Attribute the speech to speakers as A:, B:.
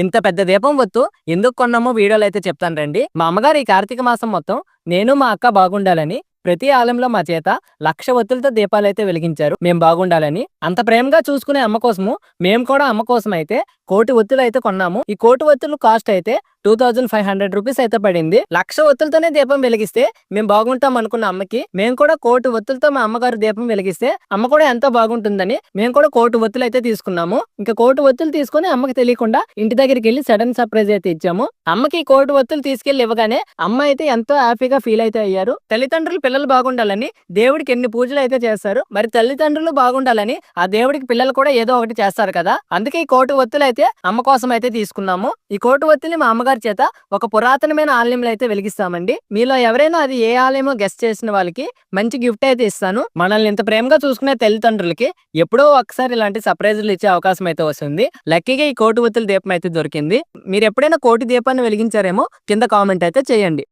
A: ఇంత పెద్ద దీపం వత్తు ఎందుకు కొన్నామో వీడియోలో అయితే చెప్తాను రండి. మా అమ్మగారు ఈ కార్తీక మాసం మొత్తం నేను మా అక్క బాగుండాలని ప్రతి ఆలయంలో మా చేత లక్ష ఒత్తులతో దీపాలు అయితే వెలిగించారు. మేము బాగుండాలని. అంత ప్రేమగా చూసుకునే అమ్మ కోసము మేము కూడా అమ్మ కోసం అయితే కోటి ఒత్తులు అయితే కొన్నాము. ఈ కోటి ఒత్తులు కాస్ట్ అయితే two thousand five hundred rupees అయితే పడింది. లక్ష ఒత్తులతోనే దీపం వెలిగిస్తే మేము బాగుంటాం అనుకున్న అమ్మకి మేము కూడా కోటి ఒత్తులతో మా అమ్మగారు దీపం వెలిగిస్తే అమ్మ కూడా ఎంతో బాగుంటుందని మేము కూడా కోటి ఒత్తులు అయితే తీసుకున్నాము. ఇంకా కోటి ఒత్తులు తీసుకొని అమ్మకి తెలియకుండా ఇంటి దగ్గరికి వెళ్ళి సడన్ సర్ప్రైజ్ అయితే ఇచ్చాము. అమ్మకి ఈ కోటి ఒత్తులు తీసుకెళ్ళి ఇవ్వగానే అమ్మ అయితే ఎంతో హ్యాపీగా ఫీల్ అయితే అయ్యారు. తల్లిదండ్రులు పిల్లలు బాగుండాలని దేవుడికి ఎన్ని పూజలు అయితే చేస్తారు మరి తల్లిదండ్రులు బాగుండాలని ఆ దేవుడికి పిల్లలు కూడా ఏదో ఒకటి చేస్తారు కదా. అందుకే ఈ కోటి ఒత్తులు అయితే అమ్మ కోసం అయితే తీసుకున్నాము. ఈ కోటి ఒత్తిని మా అమ్మగారి చేత ఒక పురాతనమైన ఆలయంలో అయితే వెలిగిస్తామండి. మీలో ఎవరైనా అది ఏ ఆలయమో గెస్ట్ చేసిన వాళ్ళకి మంచి గిఫ్ట్ అయితే ఇస్తాను. మనల్ని ఇంత ప్రేమగా చూసుకునే తల్లిదండ్రులకి ఎప్పుడో ఒకసారి ఇలాంటి సర్ప్రైజులు ఇచ్చే అవకాశం అయితే వస్తుంది. లక్కీగా ఈ కోటి ఒత్తుల దీపం అయితే దొరికింది. మీరు ఎప్పుడైనా కోటి దీపాన్ని వెలిగించారేమో కింద కామెంట్ అయితే చేయండి.